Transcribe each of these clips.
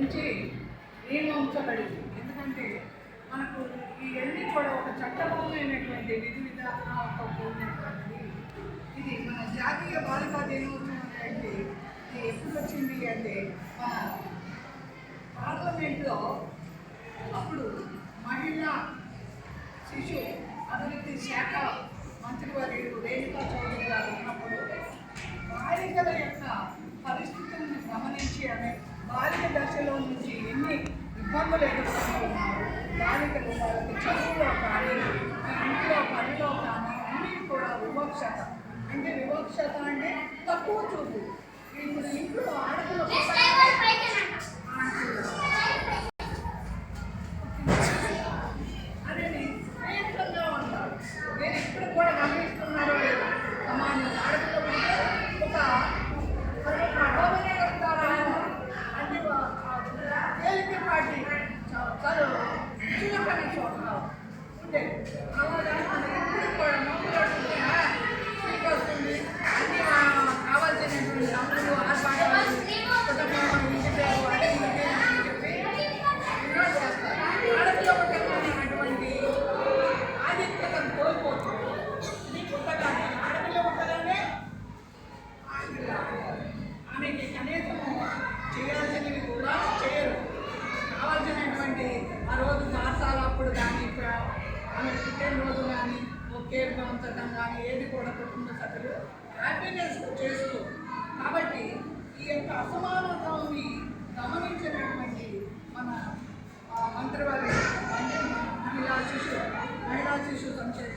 నుంచి నియమించబడింది ఎందుకంటే మనకు ఇవన్నీ కూడా ఒక చట్టబద్ధమైనటువంటి విధి విధానాలతో కూడినటువంటిది ఇది మన జాతీయ బాలికా దినోత్సవం అంటే ఇది ఎప్పుడు వచ్చింది అంటే మన పార్లమెంట్లో అప్పుడు మహిళా శిశు అభివృద్ధి శాఖ మంత్రివర్యులు రేణుకా చౌదరి గారు ఉన్నప్పుడు బాలికల యొక్క పరిస్థితులను గమనించి ఆమె బాలిక దశలో నుంచి ఎన్ని ఇబ్బందులు ఎదుర్కొంటున్నారు బాలికలు చదువులో కానీ ఇంట్లో పనిలో కానీ అన్నీ కూడా వివక్షత. అంటే వివక్షత అంటే తక్కువ చూపు. ఇప్పుడు ఇంట్లో ఆడపిల్ల ఒకే కానీ ఏది కూడా కుటుంబ సభ్యులు హ్యాపీనెస్ చేస్తూ కాబట్టి ఈ యొక్క అసమానతని గమనించినటువంటి మన మంత్రివారి అంటే మహిళా శిశు మహిళా శిశు సంక్షేమ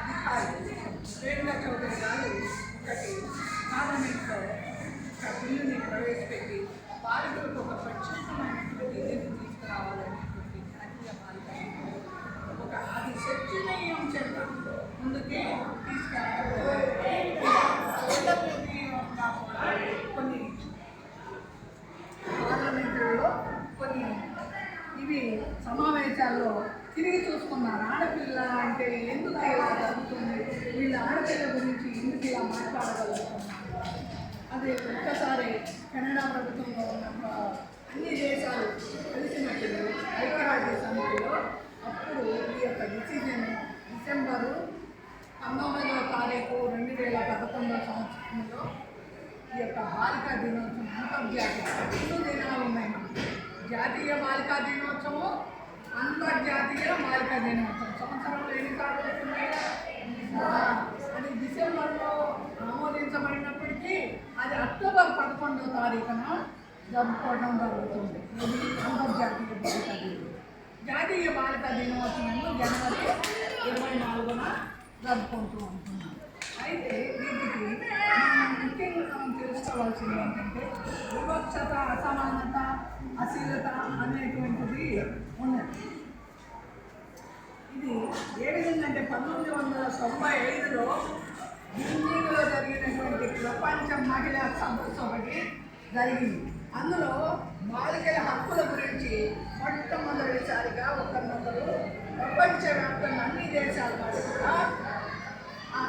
అధికారి రేణుగా చౌదరి గారు ఒకటి పార్లమెంట్లో ఒక బిల్లుని ప్రవేశపెట్టి బాలికలకు ఒక ప్రత్యేకమైనటువంటి నిధి తీసుకురావాలని జాతీయ బాలిక ఒక అది చర్చనీయం చెంద ముందుకే తీసుకెళ్ళాలి కొన్ని పార్లమెంటులో కొన్ని ఇవి సమావేశాల్లో తిరిగి చూసుకున్నారు. ఆడపిల్ల అంటే ఎందుకు ఇలా జరుగుతుంది? వీళ్ళ ఆడపిల్ల గురించి ఎందుకు ఇలా మాట్లాడగలుగుతున్నారు? అది ఒక్కసారి కెనడా ప్రభుత్వంలో ఉన్న అన్ని దేశాలు కలిసినప్పుడు ఐక్యరాజ్య సమితిలో అప్పుడు ఈ యొక్క డిసిజన్ డిసెంబరు పంతొమ్మిదవ తారీఖు రెండు వేల పదకొండవ సంవత్సరంలో ఈ యొక్క బాలికా దినోత్సవం అంతర్జాతీయ రెండు దినాలు ఉన్నాయి మనకి. జాతీయ బాలికా దినోత్సవం అంతర్జాతీయ బాలికా దినోత్సవం. సంవత్సరంలో ఎన్నిసార్లు వస్తున్నాయి అది డిసెంబర్లో ఆమోదించబడినప్పటికీ అది అక్టోబర్ పదకొండవ తారీఖున జరుపుకోవడం జరుగుతుంది. ఇది అంతర్జాతీయ బాలికా దినోత్సవం జాతీయ బాలికా దినోత్సవంలో జనవరి ఇరవై నాలుగున జరుపుకుంటూ ఉంటున్నాం. అయితే వీటికి మనం ముఖ్యంగా మనం తెలుసుకోవాల్సింది ఏంటంటే వివక్షత అసమానత అశీలత అనేటువంటిది ఉన్నది. ఇది ఏ విధంగా అంటే పంతొమ్మిది వందల తొంభై ఐదులో ఢిల్లీలో జరిగినటువంటి ప్రపంచ మహిళా సదస్సు ఒకటి జరిగింది. అందులో బాలికల హక్కుల గురించి మొట్టమొదటిసారిగా ఒకరినొకరు ప్రపంచవ్యాప్తంగా అన్ని దేశాల వాళ్ళు కూడా ఆ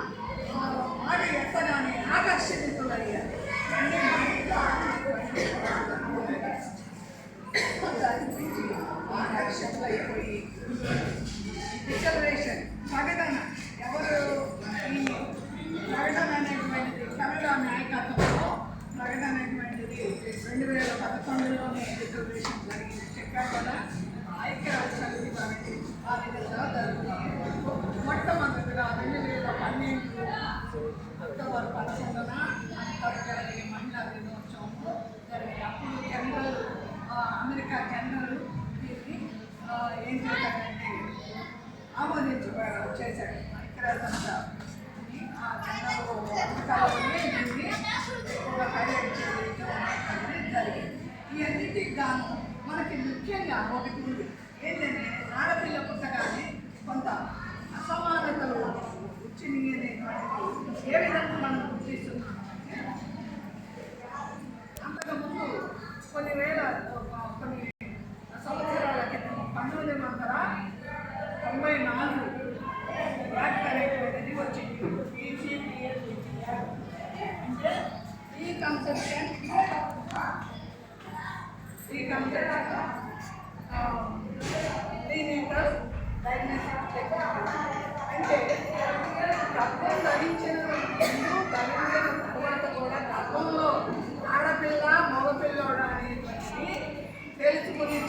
ఆ మాట ఎత్తగానే ఆకర్షితులయ్యారు అంటే మహిళా దాని గురించి అయిపోయి రిజర్వేషన్ ప్రకటన ఎవరు ఈ ప్రకటన అనేటువంటిది తమిళ నాయకత్వంలో ప్రకటన అనేటువంటిది రెండు వేల పదకొండులోనే రిజర్వేషన్ జరిగింది. చెప్పారు కదా? గాను మనకి ముఖ్యంగా ఒకటి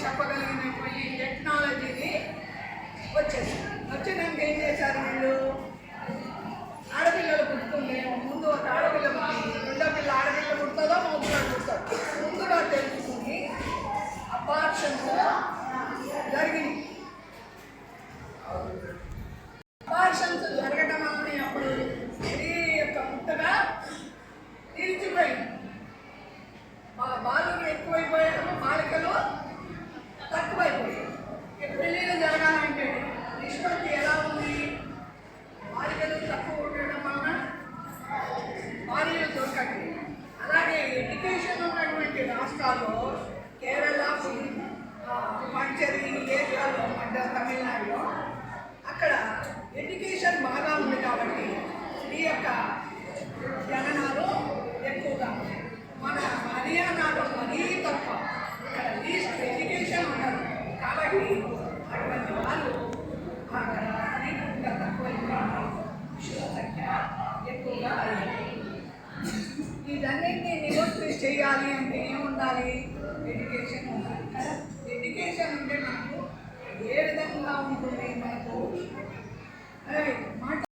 చప్పగలిగినట్టు మహారాష్ట్రలో కేరళ పాండిచేరి ఏరియాలో అంటే తమిళనాడులో. అక్కడ ఎడ్యుకేషన్ బాగా ఉంది కాబట్టి ఈ యొక్క వీటన్నిటిని నిమోషనైజ్ చేయాలి అంటే ఏముండాలి? ఎడ్యుకేషన్ ఉండాలి కదా? ఎడ్యుకేషన్ ఉంటే మనకు ఏ విధంగా ఉంటుంది? మనకు మాట